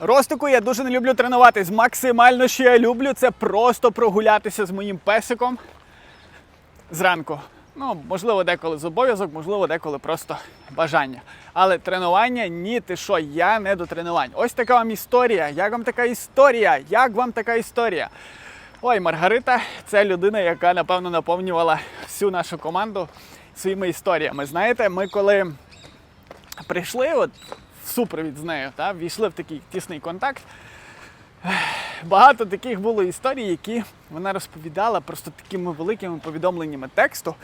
Ростику я дуже не люблю тренуватись. Максимально, що я люблю, це просто прогулятися з моїм песиком зранку. Ну, можливо, деколи з обов'язок, можливо, деколи просто бажання. Але тренування ні, ти що, я не до тренувань. Ось така вам історія. Як вам така історія? Як вам така історія? Ой, Маргарита це людина, яка напевно наповнювала всю нашу команду своїми історіями. Знаєте, ми коли прийшли от, супровід з нею, та, війшли в такий тісний контакт. Багато таких було історій, які вона розповідала просто такими великими повідомленнями тексту,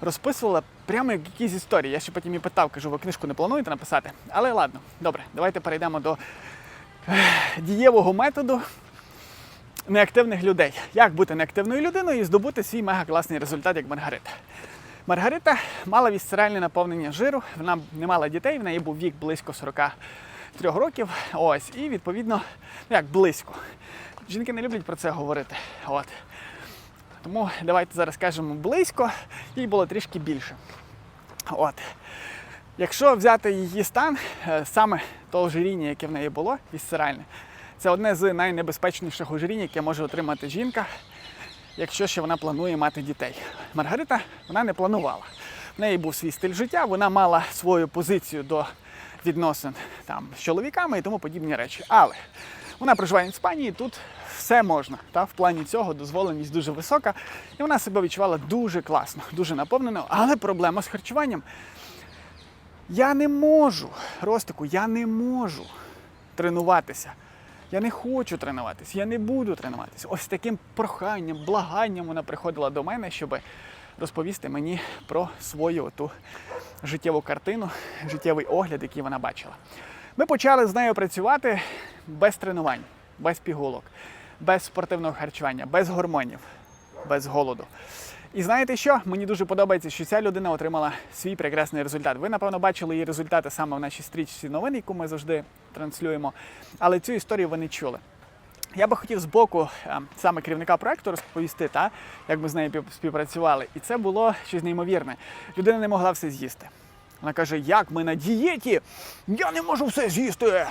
розписувала прямо як якісь історії. Я ще потім її питав, кажу, ви книжку не плануєте написати? Але ладно, добре, давайте перейдемо до дієвого методу неактивних людей. Як бути неактивною людиною і здобути свій мега класний результат, як Маргарита. Маргарита мала вісцеральне наповнення жиру, вона не мала дітей, в неї був вік близько 43 років. Ось, і відповідно, ну як близько. Жінки не люблять про це говорити. От. Тому давайте зараз кажемо близько, їй було трішки більше. От. Якщо взяти її стан, е, саме то ожиріння, яке в неї було, вісцеральне, це одне з найнебезпечніших ожирінь, яке може отримати жінка, якщо ще вона планує мати дітей. Маргарита вона не планувала. В неї був свій стиль життя, вона мала свою позицію до відносин там, з чоловіками і тому подібні речі. Але вона проживає в Іспанії, тут все можна. Та? В плані цього дозволеність дуже висока, і вона себе відчувала дуже класно, дуже наповнено. Але проблема з харчуванням. Я не можу, Ростику, я не можу тренуватися. Я не хочу тренуватися, я не буду тренуватися. Ось таким проханням, благанням вона приходила до мене, щоб розповісти мені про свою ту життєву картину, життєвий огляд, який вона бачила. Ми почали з нею працювати без тренувань, без пігулок, без спортивного харчування, без гормонів, без голоду. І знаєте що? Мені дуже подобається, що ця людина отримала свій прекрасний результат. Ви, напевно, бачили її результати саме в нашій стрічці новин, яку ми завжди транслюємо. Але цю історію ви не чули. Я би хотів з боку е, саме керівника проекту розповісти, та, як ми з нею співпрацювали. І це було щось неймовірне. Людина не могла все з'їсти. Вона каже: як ми на дієті? Я не можу все з'їсти.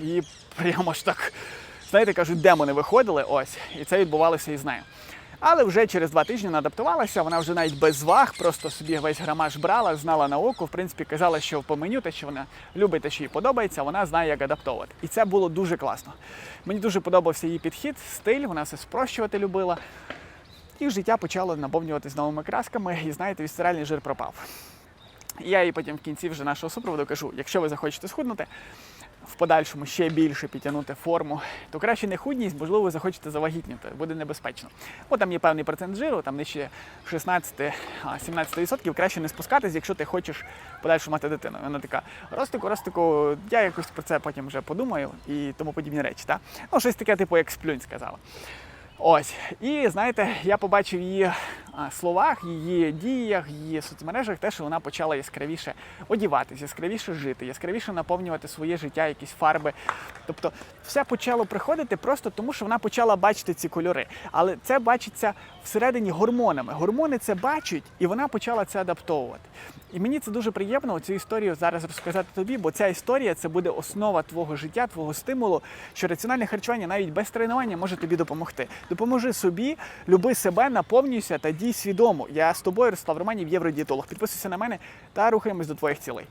І прямо ж так, знаєте, кажуть, демони виходили ось, і це відбувалося із нею. Але вже через два тижні адаптувалася, вона вже навіть без ваг, просто собі весь грамаж брала, знала на око, в принципі, казала, що по меню те, що вона любить, те, що їй подобається, вона знає, як адаптовувати. І це було дуже класно. Мені дуже подобався її підхід, стиль, вона все спрощувати любила. І життя почало наповнюватись новими красками, і знаєте, вісцеральний жир пропав. Я їй потім в кінці вже нашого супроводу кажу: якщо ви захочете схуднути, в подальшому ще більше підтягнути форму, то краще не худність, можливо, ви захочете завагітніти, буде небезпечно. Бо там є певний процент жиру, там нижче 16-17%, краще не спускатись, якщо ти хочеш в подальшому мати дитину. Вона така, Ростику, Ростику, я якось про це потім вже подумаю і тому подібні речі. Та? Ну, щось таке, типу, як сплюнь сказала. Ось. І знаєте, я побачив її словах, її діях, її соцмережах те, що вона почала яскравіше одіватися, яскравіше жити, яскравіше наповнювати своє життя, якісь фарби. Тобто все почало приходити просто тому, що вона почала бачити ці кольори. Але це бачиться всередині гормонами. Гормони це бачать, і вона почала це адаптовувати. І мені це дуже приємно цю історію зараз розказати тобі, бо ця історія це буде основа твого життя, твого стимулу, що раціональне харчування навіть без тренування може тобі допомогти. Допоможи собі, люби себе, наповнюйся та дій свідомо. Я з тобою, Ростислав Романів, євродієтолог. Підписуйся на мене та рухаємось до твоїх цілей.